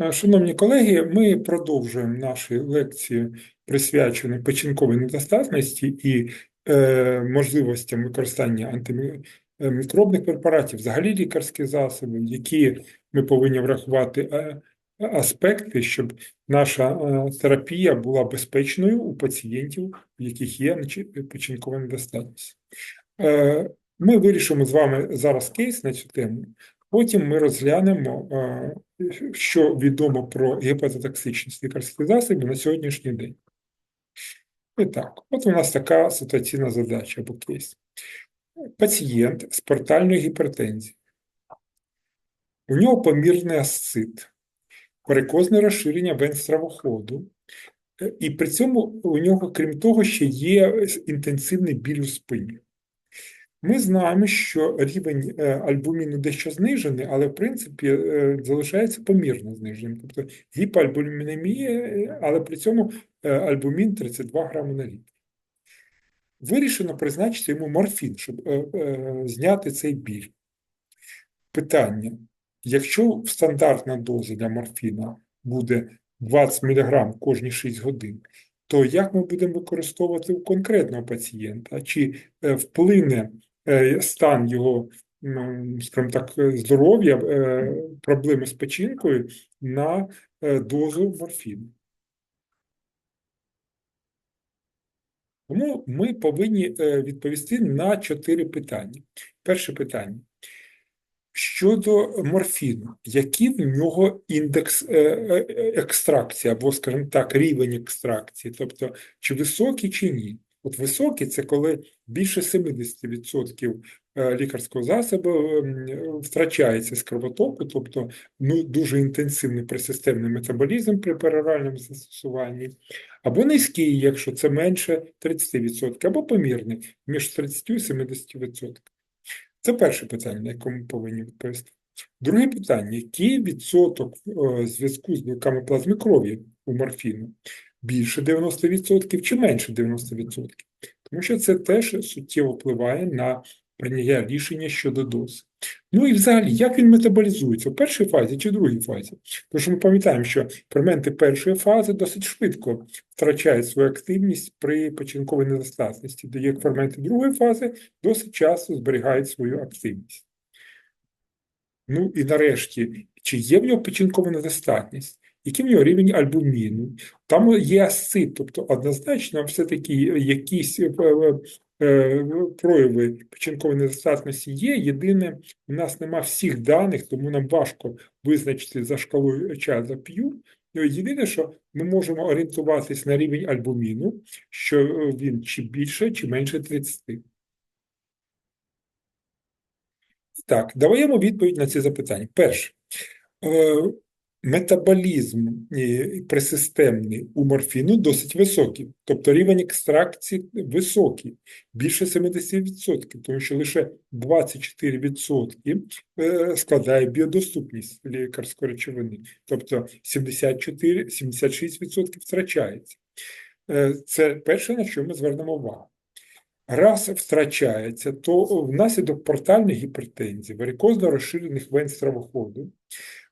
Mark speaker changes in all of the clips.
Speaker 1: Е, Шановні колеги, ми продовжуємо наші лекції, присвячені печінковій недостатності і е, можливостям використання антимікробних препаратів, взагалі лікарських засобів, які ми повинні врахувати е, аспекти, щоб наша е, терапія була безпечною у пацієнтів, у яких є печінкова недостатність. Е, Ми вирішимо з вами зараз кейс на цю тему. Потім ми розглянемо, що відомо про гепатотоксичність лікарських засобів на сьогоднішній день. І так, от у нас така ситуаційна задача або кейс. Пацієнт з портальною гіпертензією. У нього помірний асцит, варикозне розширення вен стравоходу, е, і при цьому у нього, крім того, ще є інтенсивний біль у спині. Ми знаємо, що рівень е, альбуміну дещо знижений, але в принципі е, залишається помірно зниженим. Тобто гіпоальбумінемія, е, але при цьому альбумін 32 грами на літр. Вирішено призначити йому морфін, щоб зняти цей біль. Питання: якщо стандартна доза для морфіна буде 20 мг кожні 6 годин, то як ми будемо використовувати у конкретного пацієнта? Чи вплине стан його, скажімо так, е, здоров'я, е, проблеми з печінкою на е, дозу морфіну? Тому ми повинні е, відповісти на чотири питання. Перше питання. Щодо морфіну, який в нього індекс е, е, екстракції, або, скажімо так, рівень екстракції, тобто чи високий, чи ні. От високий це коли більше 70% е, лікарського засобу ем, втрачається з кровотоку, тобто ну, дуже інтенсивний присистемний метаболізм при пероральному застосуванні, або низький, якщо це менше 30%, або помірний між 30 і 70%. Це перше питання, на яке ми повинні відповісти. Друге питання: який відсоток е, зв'язку з білками плазми крові у морфіну? Більше 90% чи менше 90%? Тому що це теж суттєво впливає на прийняття рішення щодо дози. Ну і взагалі, як він метаболізується в першій фазі чи другій фазі? Тому що ми пам'ятаємо, що ферменти першої фази досить швидко втрачають свою активність при печінковій недостатності, де як ферменти другої фази досить часто зберігають свою активність. Ну і нарешті, чи є в нього печінкова недостатність? Який в нього рівень альбуміну? Там є асцит, тобто однозначно все-таки якісь е, е, е, прояви печінкової недостатності є. Єдине, у нас нема всіх даних, тому нам важко визначити за шкалою ча п'ю. Єдине, що ми можемо орієнтуватись на рівень альбуміну, що він чи більше, чи менше 30. Так, даємо відповідь на ці запитання. Перше, метаболізм е, присистемний у морфіну досить високий, тобто рівень екстракції високий, більше 70%, тому що лише 24% е, складає біодоступність лікарської речовини, тобто 74-76% втрачається. Е, Це перше, на що ми звернемо увагу. Раз втрачається, то внаслідок портальної гіпертензії, варикозно розширених вен стравоходу,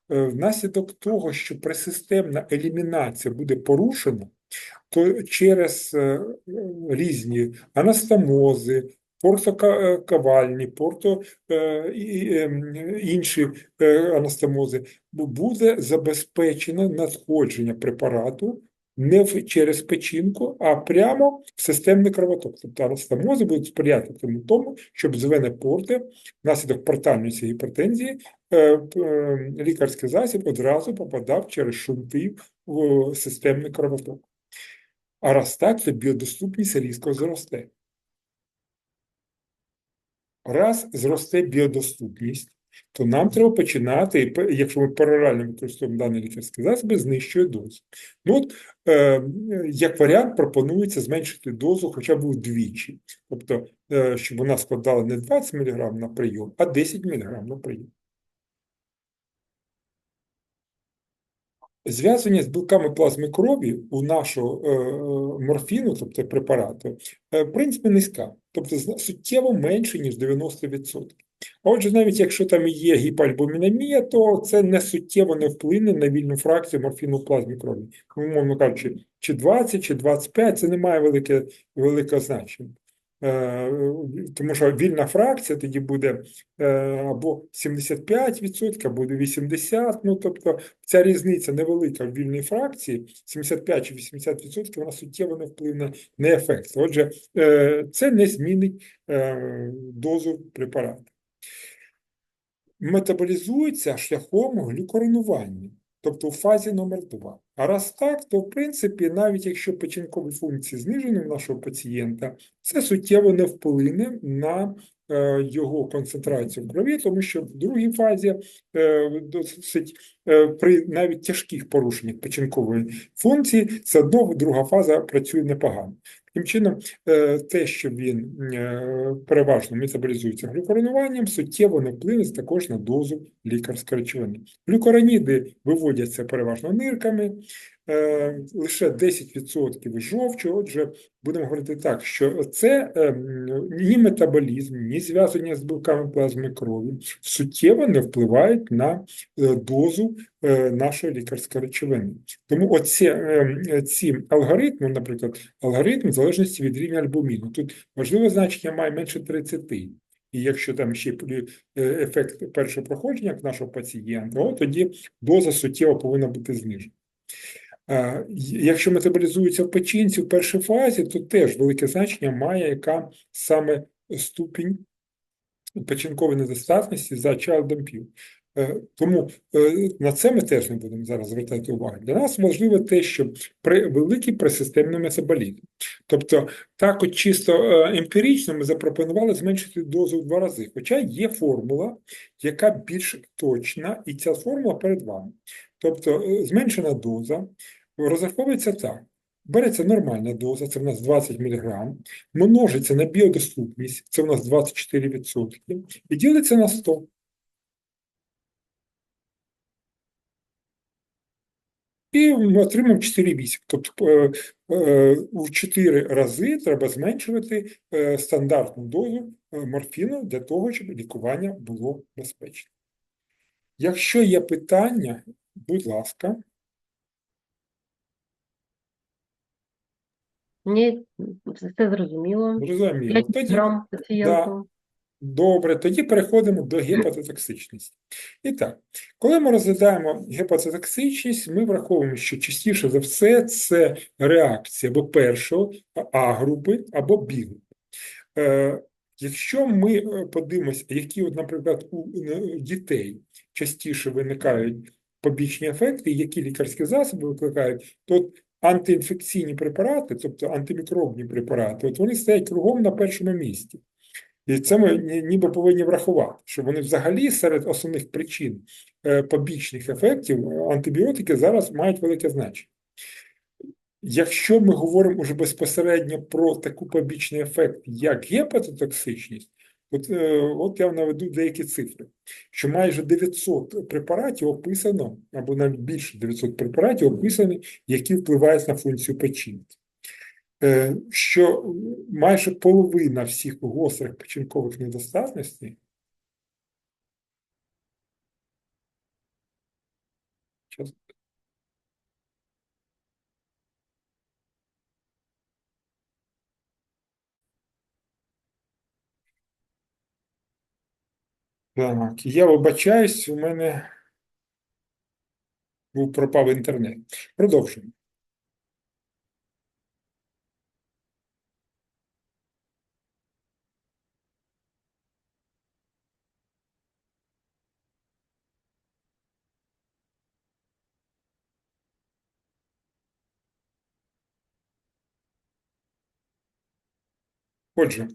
Speaker 1: внаслідок того, що пресистемна елімінація буде порушена, то через е, різні анастомози, портокавальні, порто е, інші е, анастомози, буде забезпечено надходження препарату не в- через печінку, а прямо в системний кровоток. Тобто анастомози будуть сприяти тому, щоб з вени порти внаслідок портальної цієї гіпертензії е, е, лікарський засіб одразу попадав через шунти в системний кровоток. А раз так, то біодоступність різко зросте. Раз зросте біодоступність, то нам треба починати, якщо ми паралельно використовуємо дані лікарські засоби, знищує дозу. Ну от, е, як варіант, пропонується зменшити дозу хоча б вдвічі. Тобто, е, щоб вона складала не 20 мг на прийом, а 10 мг на прийом. Зв'язання з білками плазми крові у нашого е, морфіну, тобто препарату, е, в принципі низька, тобто суттєво менше, ніж 90%. Отже, навіть якщо там є гіпоальбумінемія, то це не суттєво не вплине на вільну фракцію морфіну в плазмі крові. Умовно кажучи, чи 20, чи 25 це не має велике, великого значення. Е, тому що вільна фракція тоді буде е, або 75%, або 80%. Ну тобто ця різниця невелика в вільній фракції, 75 чи 80%, вона суттєво не вплине на ефект. Отже, е, це не змінить дозу препарату. Метаболізується шляхом глюкоронування тобто в фазі номер 2 А раз так, то в принципі, навіть якщо печінкові функції знижені в нашого пацієнта, це суттєво не вплине на е, його концентрацію в крові, тому що в другій фазі е, досить е, при навіть тяжких порушеннях печінкової функції, все одно друга фаза працює непогано. Таким чином, е, те, що він е, переважно метаболізується глюкоронуванням, суттєво не вплине також на дозу лікарської речовини. Глюкораніди виводяться переважно нирками, Е, лише 10% жовчу. Отже, будемо говорити так, що це е, ні метаболізм, ні зв'язання з білками плазми крові суттєво не впливають на е, дозу нашої лікарської речовини. Тому оці ці алгоритми, наприклад, алгоритм в залежності від рівня альбуміну. Тут важливе значення має менше 30. І якщо там ще ефект першого проходження нашого пацієнта, то тоді доза суттєво повинна бути знижена. Якщо метаболізується в печінці в першій фазі, то теж велике значення має яка саме ступінь печінкової недостатності за чалдампів. Е, тому е, на це ми теж не будемо зараз звертати увагу. Для нас важливо те, що при великий пресистемний метаболізм. Тобто, так от чисто е, емпірично ми запропонували зменшити дозу в два рази. Хоча є формула, яка більш точна, і ця формула перед вами. Тобто зменшена доза розраховується так. Береться нормальна доза, це в нас 20 мг, множиться на біодоступність, це в нас 24%, і ділиться на 100. І ми отримаємо 4,8. Тобто е, е, у 4 рази треба зменшувати е, стандартну дозу морфіну для того, щоб лікування було безпечне. Якщо є питання, будь ласка.
Speaker 2: Ні, все зрозуміло.
Speaker 1: Зрозуміло. Тоді,
Speaker 2: грам пацієнту.
Speaker 1: Добре, тоді переходимо до гепатотоксичності. І так, коли ми розглядаємо гепатотоксичність, ми враховуємо, що частіше за все це реакція або першого А-групи, або Б-групи. Е, Якщо ми е, подивимося, які, от, наприклад, у дітей частіше виникають побічні ефекти, які лікарські засоби викликають, то антиінфекційні препарати, тобто антимікробні препарати, от вони стоять кругом на першому місці. І це ми ніби повинні врахувати, що вони взагалі серед основних причин е, побічних ефектів антибіотики зараз мають велике значення. Якщо ми говоримо уже безпосередньо про таку побічний ефект, як гепатотоксичність, От е, от я наведу деякі цифри, що майже 900 препаратів описано, або навіть більше 900 препаратів описані, які впливають на функцію печінки. Е, що майже половина всіх гострих печінкових недостатностей Так, я вибачаюсь, у мене був пропав інтернет. Продовжуємо. Отже,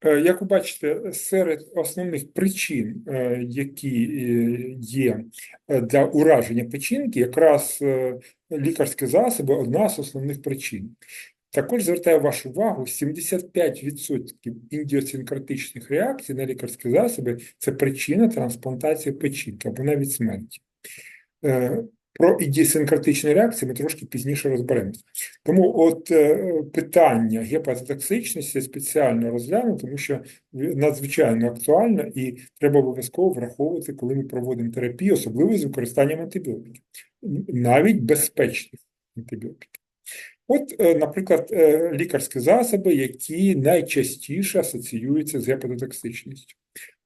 Speaker 1: е, як ви бачите, серед основних причин, е, які е, є для ураження печінки, якраз лікарські засоби одна з основних причин. Також звертаю вашу увагу: 75% індіосинкратичних реакцій на лікарські засоби це причина трансплантації печінки або навіть смерті. Про ідіосинкратичні реакції ми трошки пізніше розберемося. Тому от е, питання гепатотоксичності спеціально розгляну, тому що надзвичайно актуально і треба обов'язково враховувати, коли ми проводимо терапію, особливо з використанням антибіотиків, навіть безпечних антибіотиків. От, е, наприклад, е, лікарські засоби, які найчастіше асоціюються з гепатотоксичністю.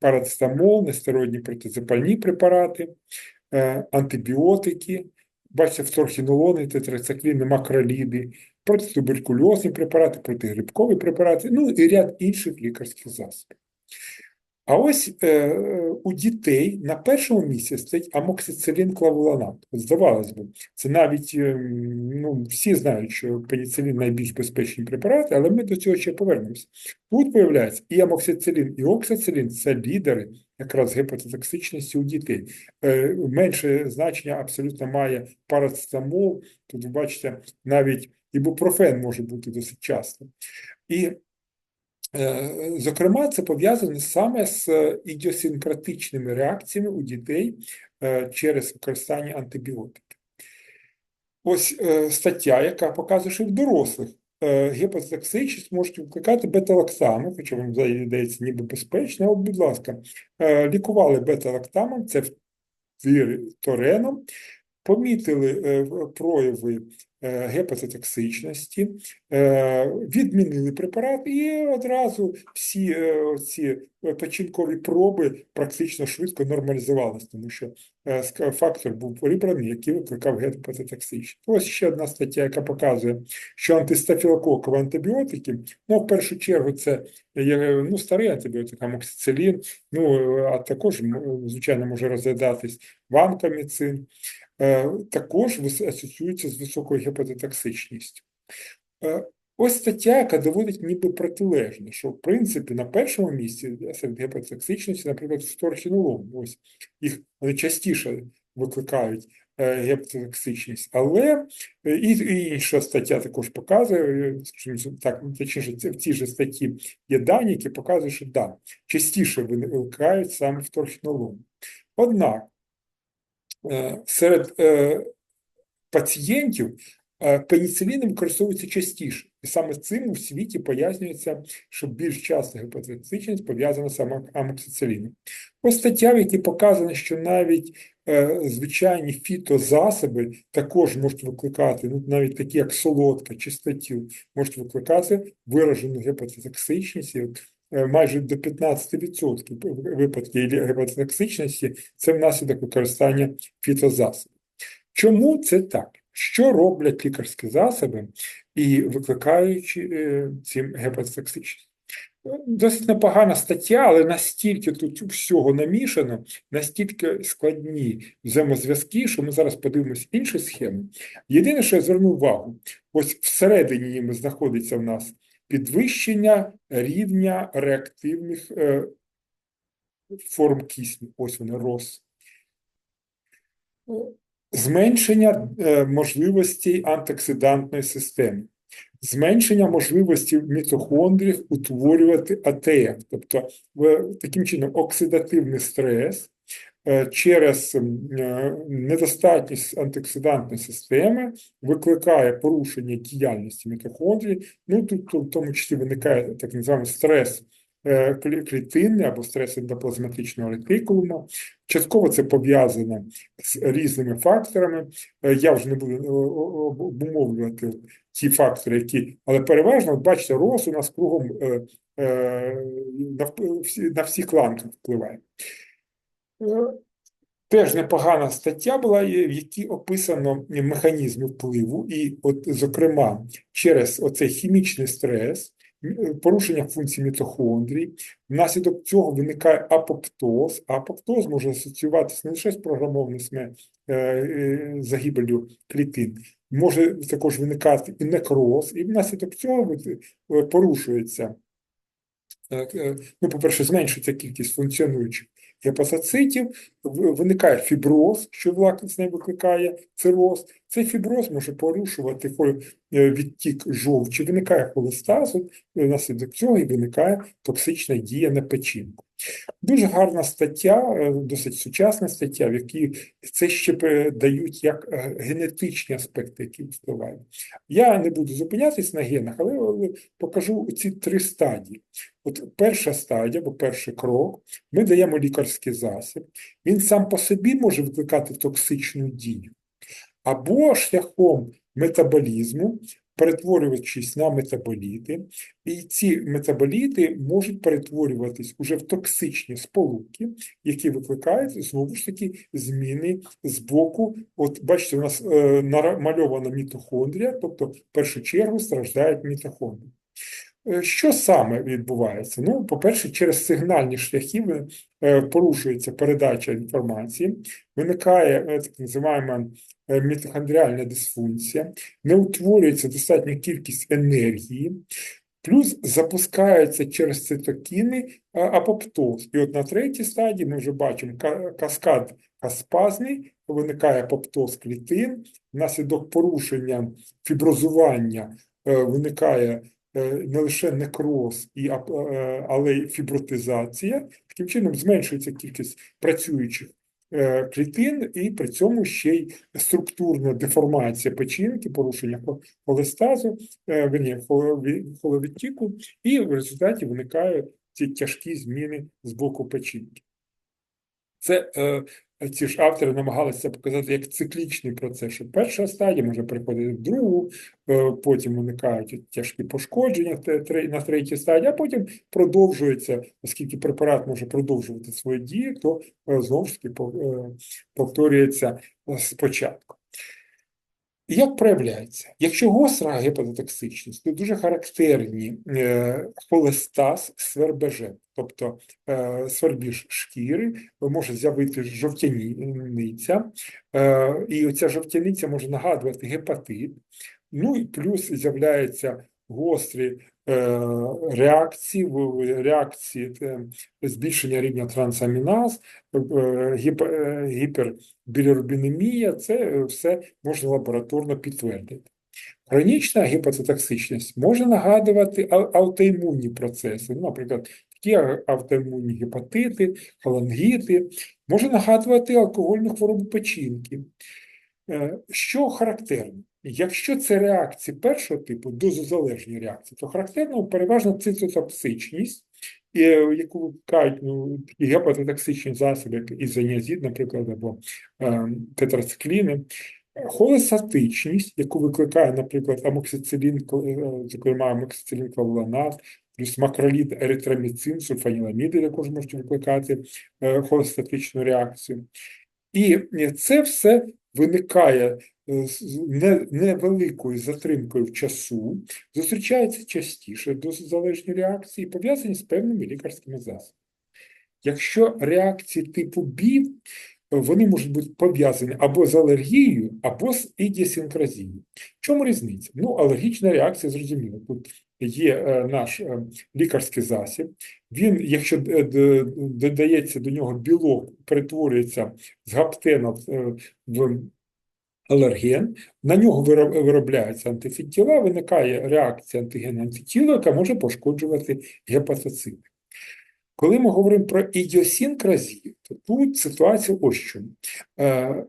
Speaker 1: Парацетамол, нестероїдні протизапальні препарати, антибіотики, бачите, фторхінолони, тетрацикліни, макроліди, протитуберкульозні препарати, протигрибкові препарати, ну і ряд інших лікарських засобів. А ось е, у дітей на першому місці стоїть амоксицилін клавуланат. Здавалось би, це навіть е, ну, всі знають, що пеніцилін найбільш безпечні препарати, але ми до цього ще повернемося. Тут виявляється і амоксицилін, і оксицилін це лідери якраз гепатотоксичності у дітей. Е, менше значення абсолютно має парацетамол. Тут ви бачите, навіть ібупрофен може бути досить часто. І Е, зокрема, це пов'язано саме з ідіосинкратичними реакціями у дітей е, через використання антибіотиків. Ось стаття, яка показує, що в дорослих гепатотоксичність можуть викликати бета-лактами, хоча вам здається, ніби безпечно. От, будь ласка, лікували бета-лактамом, це тореном, помітили прояви Е, гепатотоксичності, е, відмінили препарат, і одразу всі е, ці печінкові проби практично швидко нормалізувалися, тому що фактор був прибраний, який викликав гепатотоксичність. Ось ще одна стаття, яка показує, що антистафілококові антибіотики, ну, в першу чергу, це ну, старий антибіотик, амоксицилін, ну, а також, звичайно, може розглядатись ванкоміцин, Е, також асоціюється з високою гепатотоксичністю. Е, ось стаття, яка доводить ніби протилежне, що в принципі на першому місці серед гепатотоксичності, наприклад, фторхінолон, ось їх частіше викликають е, гепатотоксичність, але і, і інша стаття також показує, так, точніше, в цій же статті є дані, які показують, що да, частіше викликають саме фторхінолон. Однак Е, серед е, пацієнтів е, пеніцилін використовується частіше, і саме цим у світі пояснюється, що більш часто гепатотоксичність пов'язана саме амоксициліном. Ось стаття, в якій показано, що навіть звичайні фітозасоби також можуть викликати, ну навіть такі, як солодка чи статіл, можуть викликати виражену гепатотоксичність. Е, майже до 15% випадків гепатотоксичності це внаслідок використання фітозасобів. Чому це так? Що роблять лікарські засоби і викликаючи е, цим гепатотоксичність? Досить непогана стаття, але настільки тут всього намішано, настільки складні взаємозв'язки, що ми зараз подивимося інші схеми. Єдине, що я звернув увагу, ось всередині ними знаходиться в нас підвищення рівня реактивних е, форм кисню. Ось вони роз. Зменшення е, можливостей антиоксидантної системи, зменшення можливості мітохондрів утворювати АТФ, тобто таким чином оксидативний стрес через е, недостатність антиоксидантної системи викликає порушення діяльності мітохондрій, ну тут в тому числі виникає так званий стрес е, клітинний або стрес ендоплазматичного ретикулуму. Частково це пов'язано з різними факторами. Я вже не буду обумовлювати ті фактори, які, але переважно, бачите, роз у нас кругом на всіх ланках впливає. Теж непогана стаття була, в якій описано механізми впливу, і, от, зокрема, через оцей хімічний стрес, порушення функції мітохондрій, внаслідок цього виникає апоптоз. Апоптоз може асоціюватися не лише з програмовними е, е, загибелью клітин, може також виникати і некроз, і внаслідок цього е, порушується. Ну, по-перше, зменшується кількість функціонуючих гепатоцитів, виникає фіброз, що власне викликає цироз. Цей фіброз може порушувати е, відтік жовчі, виникає холестаз, внаслідок цього і виникає токсична дія на печінку. Дуже гарна стаття, е, досить сучасна стаття, в якій це ще передають як е, генетичні аспекти, які впливають. Я не буду зупинятись на генах, але покажу ці три стадії. От перша стадія, або перший крок, ми даємо лікарський засіб. Він сам по собі може викликати токсичну дію, або шляхом метаболізму, перетворюючись на метаболіти, і ці метаболіти можуть перетворюватись уже в токсичні сполуки, які викликають знову ж таки зміни з боку. От бачите, у нас е, намальована мітохондрія, тобто в першу чергу страждають мітохондрії. Е, Що саме відбувається? Ну, по-перше, через сигнальні шляхи е, порушується передача інформації, виникає е, так називаємо мітохондріальна дисфункція, не утворюється достатня кількість енергії, плюс запускається через цитокіни апоптоз. І от на третій стадії ми вже бачимо каскад каспазний, виникає апоптоз клітин, внаслідок порушення фіброзування виникає не лише некроз, і, е, але й фібротизація. Таким чином зменшується кількість працюючих е, клітин, і при цьому ще й структурна деформація печінки, порушення холестазу, е, верні, холовідтіку, і в результаті виникають ці тяжкі зміни з боку печінки. Це е, ці ж автори намагалися показати як циклічний процес, що перша стадія може переходити в другу, е, потім виникають тяжкі пошкодження на третій стадії, а потім продовжується, оскільки препарат може продовжувати свої дії, то е, знову ж таки е, повторюється спочатку. Як проявляється? Якщо гостра гепатотоксичність, то дуже характерні е, холестаз, свербежет, тобто е, свербіж шкіри, може з'явити жовтяниця, е, і оця жовтяниця може нагадувати гепатит, ну і плюс з'являються гострі е, реакції, е, збільшення рівня трансаміназ, е, е, гіпербілірубінемія, це все можна лабораторно підтвердити. Хронічна гепатотоксичність може нагадувати ау- аутоімунні процеси, ну, наприклад, такі автоімунні гепатити, холангіти, може нагадувати алкогольну хворобу печінки. Що характерно? Якщо це реакції першого типу, дозозалежні реакції, то характерно переважно цитотоксичність, е, яку викликають ну, гепатотоксичні засоби, як ізоніазид, наприклад, або е, тетрацикліни, холестатичність, яку викликає, наприклад, амоксицилін, е, зокрема амоксицилін клавуланат, плюс макролід, еритроміцин, сульфаніламіди також можуть викликати е, холестатичну реакцію. І це все виникає невеликою затримкою в часу, зустрічається частіше дозозалежні реакції, пов'язані з певними лікарськими засобами. Якщо реакції типу БІД, вони можуть бути пов'язані або з алергією, або з ідіосинкразією. В чому різниця? Ну, алергічна реакція, зрозуміло. Тут є е, наш е, лікарський засіб. Він, якщо додається до нього білок, перетворюється з гаптена е, в алерген, на нього виробляється антифідтіла, виникає реакція антиген-антитіла, яка може пошкоджувати гепатоцити. Коли ми говоримо про ідіосінкразію, то тут ситуація ось що. Е,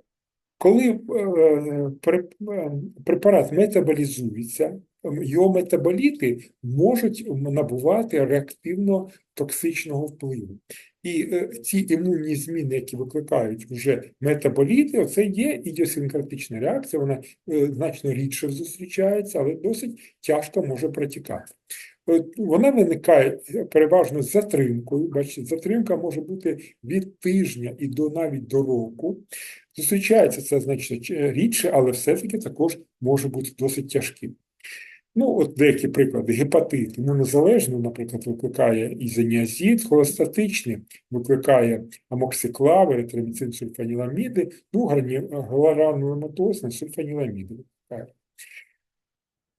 Speaker 1: Коли е, е, препарат метаболізується, його метаболіти можуть набувати реактивно токсичного впливу. І е, ці імунні зміни, які викликають вже метаболіти, оце є ідіосинкратична реакція, вона е, значно рідше зустрічається, але досить тяжко може протікати. Е, Вона виникає переважно з затримкою. Бачите, затримка може бути від тижня і до навіть до року. Зустрічається це значно рідше, але все-таки також може бути досить тяжким. Ну, от деякі приклади. Гепатит імунозалежний, наприклад, викликає ізоніазід, холостатичний, викликає амоксиклави, еритроміцин, сульфаніламіди, ну, гранулематозний сульфаніламіди викликає.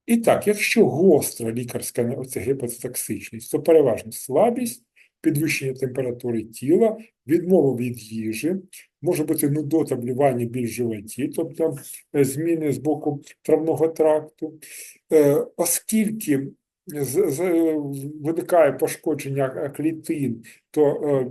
Speaker 1: І так, якщо гостра лікарська оця гепатотоксичність, то переважно слабість, підвищення температури тіла, відмова від їжі, може бути нудота, блювання, біль в животі, тобто е, зміни з боку травного тракту. Е, Оскільки виникає пошкодження клітин, то е,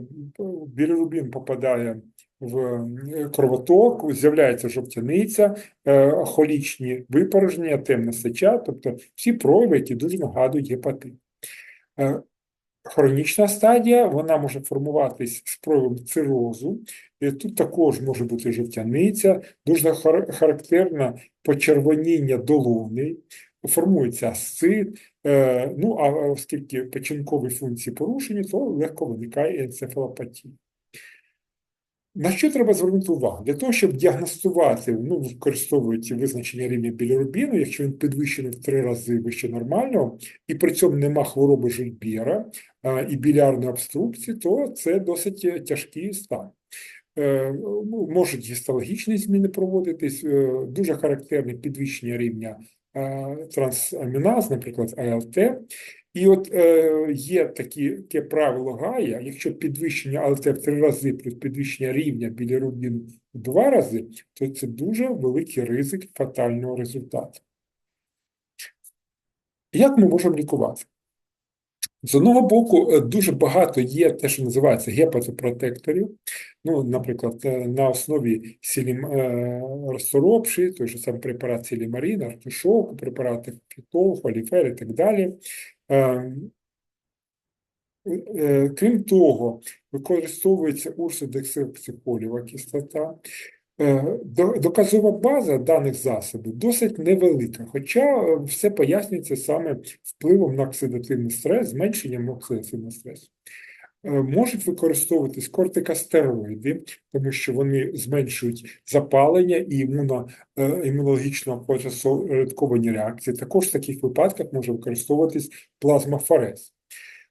Speaker 1: білірубін попадає в е, кровоток, з'являється жовтяниця, е, холічні випорожнення, темна сеча, тобто всі прояви, які дуже нагадують гепатит. Хронічна стадія, вона може формуватись з проявом цирозу, і тут також може бути жовтяниця, дуже хар- характерне почервоніння долони, формується асцит, е, ну а оскільки печінкові функції порушені, то легко виникає енцефалопатія. На що треба звернути увагу? Для того, щоб діагностувати, ну, використовують визначення рівня білірубіну, якщо він підвищений в три рази вище нормального, і при цьому нема хвороби Жильбера а, і білярної обструкції, то це досить тяжкий стан. Е, ну, Можуть гістологічні зміни проводитись, е, дуже характерне підвищення рівня трансаміназ, наприклад, АЛТ. І от е, є такі, таке правило Гая, якщо підвищення АЛТ в три рази плюс підвищення рівня білірубіну в два рази, то це дуже великий ризик фатального результату. Як ми можемо лікувати? З одного боку, е, дуже багато є те, що називається гепатопротекторів. Ну, наприклад, е, на основі сілім е, розсоропші, той же сам препарат сілімарін, артишоку, препарати фітол, фоліфер і так далі. Е, е, Крім того, використовується урсодексилпсихоліва кислота. Е, Доказова база даних засобів досить невелика, хоча все пояснюється саме впливом на оксидативний стрес, зменшенням оксидативного стресу. Е, Можуть використовуватись кортикостероїди, тому що вони зменшують запалення і імуно, е, імунологічно посередковані реакції. Також в таких випадках може використовуватись плазмафорез.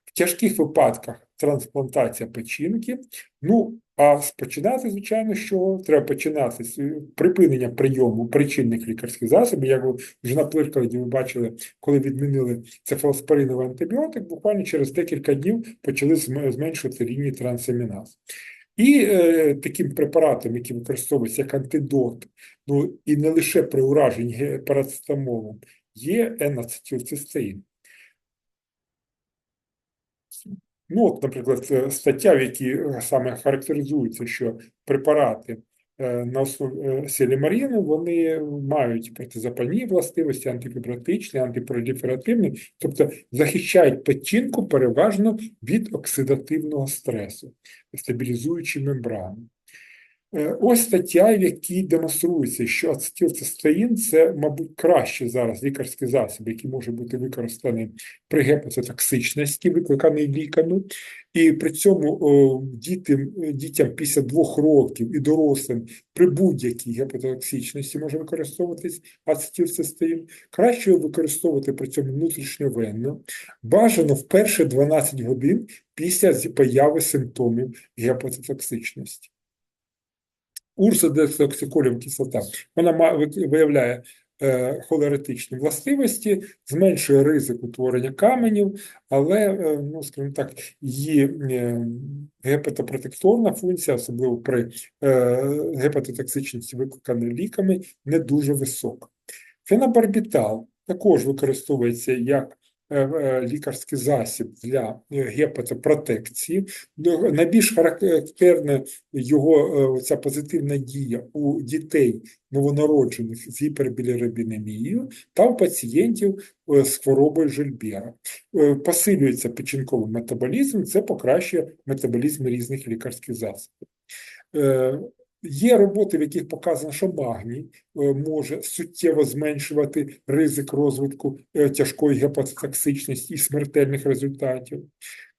Speaker 1: В тяжких випадках трансплантація печінки. Ну, а починати, звичайно, що треба починати з припинення прийому причинних лікарських засобів. Як ви вже на прикладі ви бачили, коли відмінили цефалоспориновий антибіотик, буквально через декілька днів почали зменшувати рівні трансаміназ. І е, таким препаратом, який використовується як антидот, ну і не лише при ураженні парацетамолом, є N-ацетилцистеїн. Ну, от, наприклад, е, стаття, в якій е, саме характеризується, що препарати е, на основі селімаріну, вони мають протизапальні властивості, антифібротичні, антипроліферативні, тобто захищають печінку переважно від оксидативного стресу, стабілізуючи мембрану. Е, Ось стаття, в якій демонструється, що ацетилцистеїн – це, мабуть, краще зараз лікарський засіб, який може бути використаний при гепатотоксичності, викликаний ліками, і при цьому дітям, дітям після двох років і дорослим при будь-якій гепатотоксичності може використовуватись ацетилцистеїн. Краще використовувати при цьому внутрішньовенно, бажано в перші 12 годин після появи симптомів гепатотоксичності. Урсодексоксиколів кислота, вона виявляє е, холеретичні властивості, зменшує ризик утворення каменів, але, е, ну, скажімо так, її е, гепатопротекторна функція, особливо при гепатотоксичності, викликаній ліками, не дуже висока. Фенобарбітал також використовується як лікарський засіб для е, гепатопротекції. Ну, Найбільш характерне його е, ця позитивна дія у дітей новонароджених з гіпербілірубінемією та у пацієнтів е, з хворобою Жильбера. Е, Посилюється печінковий метаболізм, це покращує метаболізм різних лікарських засобів. Є роботи, в яких показано, що магній е, може суттєво зменшувати ризик розвитку е, тяжкої гепатотоксичності і смертельних результатів.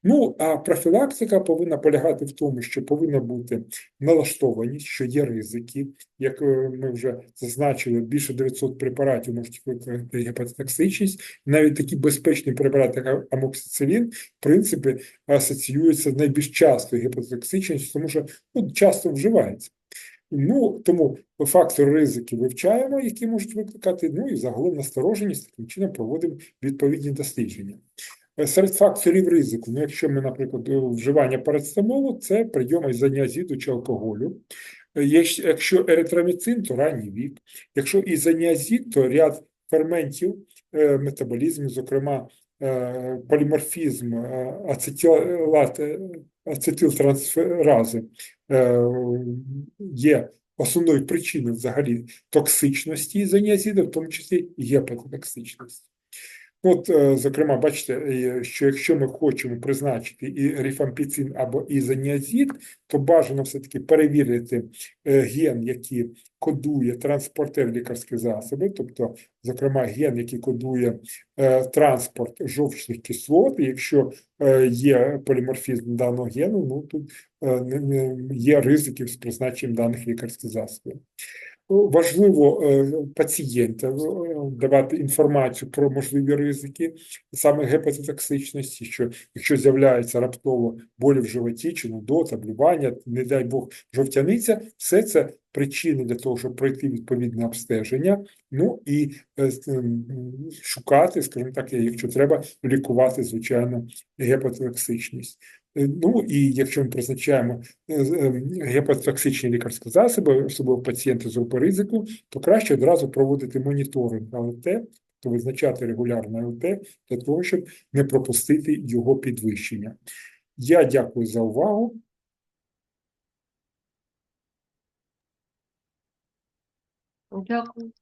Speaker 1: Ну, а профілактика повинна полягати в тому, що повинна бути налаштованість, що є ризики. Як е, ми вже зазначили, більше 900 препаратів можуть викликати гепатотоксичність. Навіть такі безпечні препарати, як амоксицилін, в принципі, асоціюються з найбільш частою гепатотоксичністю, тому що ну, часто вживається. Ну, тому фактор ризики вивчаємо, які можуть викликати, ну і загалом настороженість, таким чином проводимо відповідні дослідження. Е, Серед факторів ризику, ну, якщо ми, наприклад, е, вживання парацетамолу, це прийом ізоніазіду чи алкоголю. Е, якщо- еритроміцин, то ранній вік. Якщо ізоніазід, то ряд ферментів метаболізму, зокрема поліморфізм ацетилтрансферази є основною причиною взагалі токсичності зеніазіду, в тому числі і гепатотоксичності. От, е, зокрема, бачите, е, що якщо ми хочемо призначити і рифампіцин або ізоніазид, то бажано все-таки перевірити е, ген, який кодує транспортер лікарських засобів, тобто, зокрема, ген, який кодує транспорт жовчних кислот. Якщо є поліморфізм даного гену, ну тут є ризики з призначенням даних лікарських засобів. Важливо е, пацієнтам е, давати інформацію про можливі ризики саме гепатотоксичності, що якщо з'являється раптово болі в животі чи нудота, блювання, не дай Бог, жовтяниця, все це причини для того, щоб пройти відповідне обстеження, ну і е, з- м, шукати, скажімо так, якщо треба, лікувати, звичайно, гепатотоксичність. Е, Ну і якщо ми призначаємо е, ем, гепатотоксичні лікарські засоби, особливо пацієнти з групи ризику, то краще одразу проводити моніторинг АЛТ, то визначати регулярно АЛТ для того, щоб не пропустити його підвищення. Я дякую за увагу.
Speaker 2: Дякую.